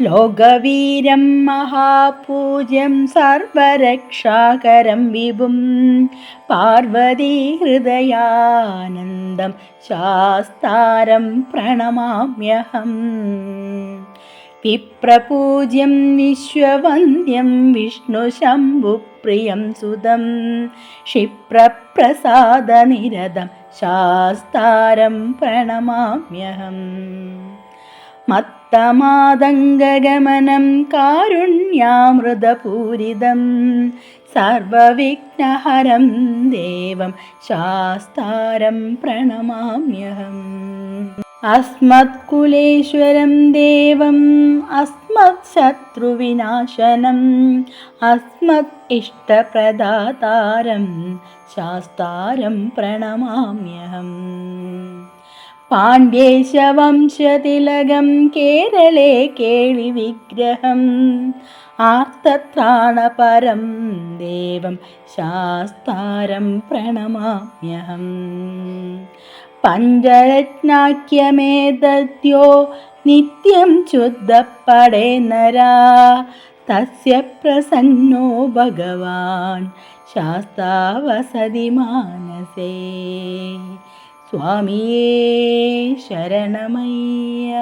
ലോകവീരം മഹാപൂജ്യം സർവരക്ഷാകരം വിഭും. പാർവതീ ഹൃദയാനന്ദം ശാസ്താരം പ്രണമാമ്യഹം. വിപ്രപൂജ്യം വിശ്വവന്ദ്യം വിഷ്ണുശംഭുപ്രിയം സുതം. ക്ഷിപ്രപ്രസാദനിരതം ശാസ്താരം പ്രണമാമ്യഹം. മത്തമാതംഗഗമനം കാരുണ്യാമൃതപൂരിതം. സർവവിഘ്നഹരം ദേവം ശാസ്താരം പ്രണമാമ്യഹം. അസ്മത്കുലേശ്വരം ദേവം അസ്മത് ശത്രുവിനാശനം അസ്മത് ഇഷ്ടപ്രദാതാരം ശാസ്താരം പ്രണമാമ്യഹം. പാണ്ഡ്യേശവംശതിലകം കേരളേ കേളി വിഗ്രഹം. ആർത്തത്രാണപരം ദേവം ശാസ്താരം പ്രണമാമ്യഹം. പഞ്ചരത്നാഖ്യമേതദ്യോ നിത്യം ശുദ്ധപ്പടേ നരാ. തസ്യ പ്രസന്നോ ഭഗവാൻ ശാസ്താവസതി മാനസേ. स्वामीये शरणमयि